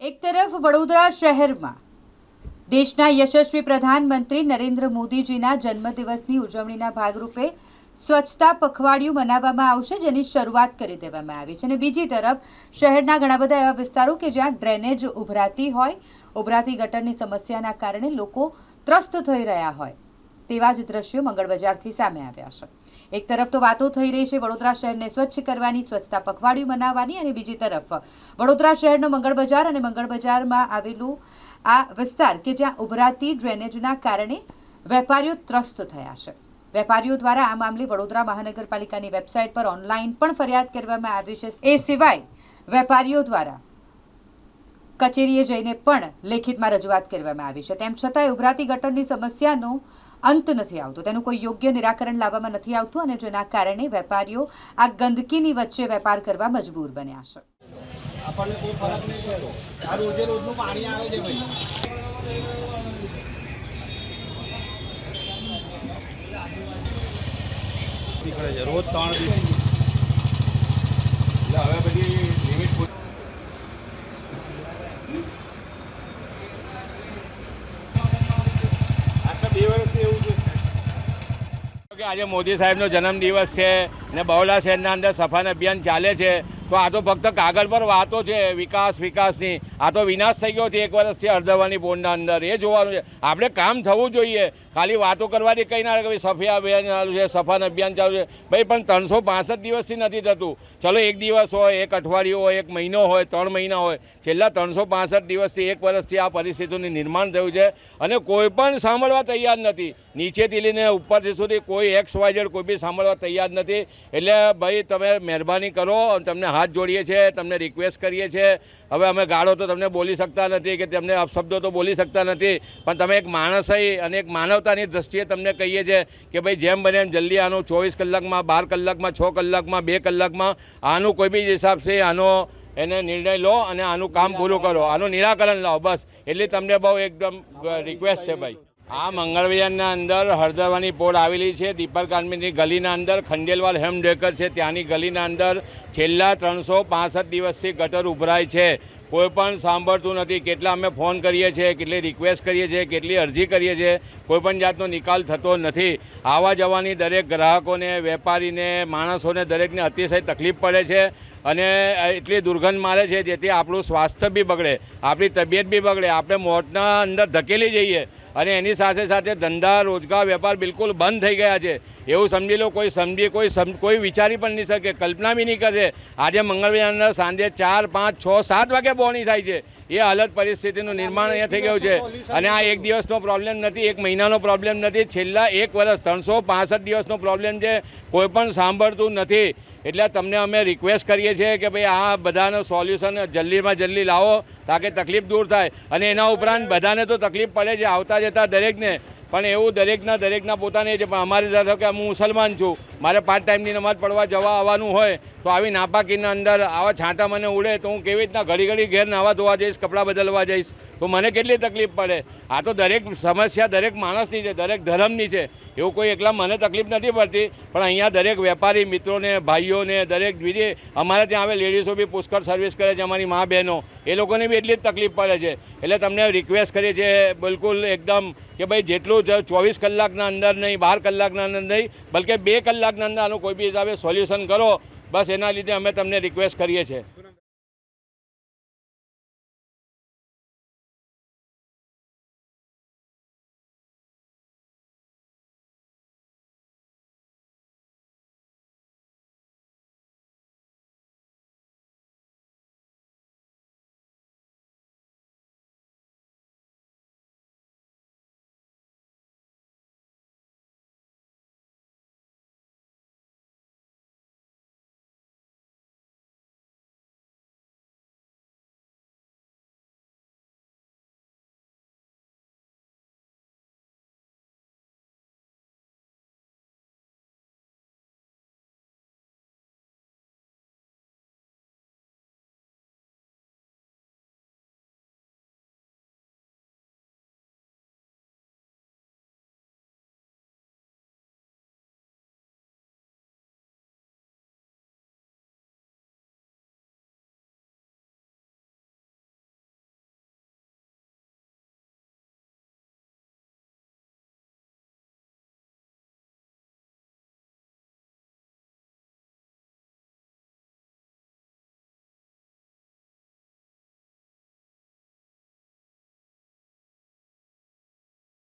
એક તરફ વડોદરા શહેરમાં દેશના યશસ્વી પ્રધાનમંત્રી નરેન્દ્ર મોદીજીના જન્મદિવસની ઉજવણીના ભાગરૂપે સ્વચ્છતા પખવાડિયું મનાવવામાં આવશે, જેની શરૂઆત કરી દેવામાં આવી છે. અને બીજી તરફ શહેરના ઘણા બધા એવા વિસ્તારો કે જ્યાં ડ્રેનેજ ઉભરાતી હોય, ઉભરાતી ગટરની સમસ્યાના કારણે લોકો ત્રસ્ત થઈ રહ્યા હોય. તેવા જ દ્રશ્યો મંગળ બજારથી સામે આવ્યા છે. એક તરફ તો વાતો થઈ રહી છે વડોદરા શહેરને સ્વચ્છ કરવાની, સ્વચ્છતા પખવાડિયું મનાવવાની અને બીજી તરફ વડોદરા શહેરનો મંગળ બજાર અને મંગળ બજારમાં આવેલું આ વિસ્તાર કે જ્યાં ઉભરાતી ડ્રેનેજના કારણે વેપારીઓ ત્રસ્ત થયા છે. વેપારીઓ દ્વારા આ મામલે વડોદરા મહાનગરપાલિકાની વેબસાઇટ પર ઓનલાઈન પણ ફરિયાદ કરવામાં આવી છે. એ સિવાય વેપારીઓ દ્વારા કચેરીએ જઈને પણ લેખિતમાં રજૂઆત કરવામાં આવી છે. તેમ છતાંય ઉભરાતી ગટરની સમસ્યાનો અંત નથી આવતો. તેનું કોઈ યોગ્ય નિરાકરણ લાવવામાં નથી આવતું અને જેના કારણે વેપારીઓ આ ગંદકીની વચ્ચે વેપાર કરવા મજબૂર બન્યા છે. આપણને કોઈ ફરક નહીં પડતો. આ રોજે રોજનું પાણી આવે છે ભાઈ. નીકળે છે રોજ ત્રણ દિવસ. હવે બધી લિમિટ પૂરી આટલા બે વર્ષથી એવું છે કે આજે મોદી સાહેબનો જન્મદિવસ છે ને બહોળા શહેરના અંદર સફાઈ અભિયાન ચાલે છે. તો આ તો ફક્ત કાગળ પર વાતો છે, વિકાસ, વિકાસની. આ તો વિનાશ થઈ ગયો છે એક વર્ષથી અર્ધવાની બોર્ડના અંદર. એ જોવાનું છે. આપણે કામ થવું જોઈએ. ખાલી વાતો કરવાથી કંઈ ના કે સફાઈ અભિયાન ચાલુ છે, સફાન અભિયાન ચાલુ છે. ભાઈ, પણ ત્રણસો પાંસઠ દિવસથી નથી થતું. ચલો, એક દિવસ હોય, એક અઠવાડિયું હોય, એક મહિનો હોય, ત્રણ મહિના હોય. છેલ્લા ત્રણસો પાંસઠ દિવસથી એક વર્ષથી આ પરિસ્થિતિનું નિર્માણ થયું છે અને કોઈ પણ સાંભળવા તૈયાર નથી. નીચેથી લઈને ઉપરથી સુધી કોઈ એક્સ વાય કોઈ બી સાંભળવા તૈયાર નથી. એટલે, ભાઈ, તમે મહેરબાની કરો તમને હાથ જોડીએ છીએ, તમને રિક્વેસ્ટ કરીએ છીએ. હવે અમે ગાળો તો તમને બોલી શકતા નથી કે તમને અપશબ્દો તો બોલી શકતા નથી, પણ તમે એક માણસ અને એક માનવતાની દ્રષ્ટિએ તમને કહીએ છીએ કે ભાઈ જેમ બને એમ જલ્દી આનું ચોવીસ કલાકમાં, બાર કલાકમાં, છ કલાકમાં, બે કલાકમાં આનું કોઈ બી હિસાબથી આનો એને નિર્ણય લો અને આનું કામ પૂરું કરો. આનું નિરાકરણ લાવો, બસ. એટલી તમને બહુ એકદમ રિક્વેસ્ટ છે ભાઈ. આ મંગળવિયારના અંદર હળદરવાની પોળ આવેલી છે. દીપક આર્મીની ગલીના અંદર ખંડેલવાલ હેમડેકર છે. ત્યાંની ગલીના અંદર છેલ્લા ત્રણસો પાસઠ દિવસથી ગટર ઉભરાય છે. કોઈ પણ સાંભળતું નથી. કેટલા અમે ફોન કરીએ છીએ, કેટલી રિક્વેસ્ટ કરીએ છીએ, કેટલી અરજી કરીએ છીએ, કોઈ પણ જાતનો નિકાલ થતો નથી. આવવા જવાની દરેક ગ્રાહકોને, વેપારીને, માણસોને દરેકને અતિશય તકલીફ પડે છે અને એટલી દુર્ગંધ મારે છે જેથી આપણું સ્વાસ્થ્ય બી બગડે, આપણી તબિયત બી બગડે, આપણે મોતના અંદર ધકેલી જઈએ અને એની સાથે સાથે ધંધા, રોજગાર, વેપાર બિલકુલ બંધ થઈ ગયા છે. એવું સમજી લો, કોઈ સમજી, કોઈ સમ, કોઈ વિચારી પણ નહીં શકે, કલ્પના બી નહીં કરશે આજે મંગળવારના સાંજે ચાર, પાંચ, છ, સાત વાગે બોણી થાય છે. એ હાલત પરિસ્થિતિનું નિર્માણ અહીંયા થઈ ગયું છે. અને આ એક દિવસનો પ્રોબ્લેમ નથી, એક મહિનાનો પ્રોબ્લેમ નથી. છેલ્લા એક વર્ષ, ત્રણસો પાંસઠ દિવસનો પ્રોબ્લેમ છે. કોઈ પણ સાંભળતું નથી. એટલે તમને અમે રિક્વેસ્ટ કરીએ છીએ કે ભાઈ આ બધાનો સોલ્યુશન જલ્દીમાં જલ્દી લાવો તાકે તકલીફ દૂર થાય. અને એના ઉપરાંત બધાને તો તકલીફ પડે છે, આવતા જતા દરેકને. પણ એવું દરેકના દરેકના પોતાને છે, પણ અમારી ધારો કે હું મુસલમાન છું, મારે પાંચ ટાઈમની નમાઝ પડવા જવા આવવાનું હોય, તો આવી નાપાકીના અંદર આવા છાંટા મને ઉડે, તો હું કેવી રીતના ઘડી ઘડી ઘેર નાવા ધોવા જઈશ, કપડાં બદલવા જઈશ, તો મને કેટલી તકલીફ પડે? આ તો દરેક સમસ્યા દરેક માણસની છે, દરેક ધર્મની છે. એવું કોઈ એકલા મને તકલીફ નથી પડતી, પણ અહીંયા દરેક વેપારી મિત્રોને ભાઈઓને દરેક બીજે અમારે ત્યાં આવે લેડીઝો બી પુષ્કળ સર્વિસ કરે છે અમારી મા બહેનો. એ લોકોને બી એટલી જ તકલીફ પડે છે. એટલે તમને રિક્વેસ્ટ કરીએ છીએ, બિલકુલ એકદમ કે ભાઈ જેટલું ચોવીસ કલાકના અંદર નહીં, બાર કલાકના અંદર નહીં, બલકે બે કલાકના અંદર આનું કોઈ બી હિસાબે સોલ્યુશન કરો. બસ એના લીધે અમે તમને રિક્વેસ્ટ કરીએ છીએ.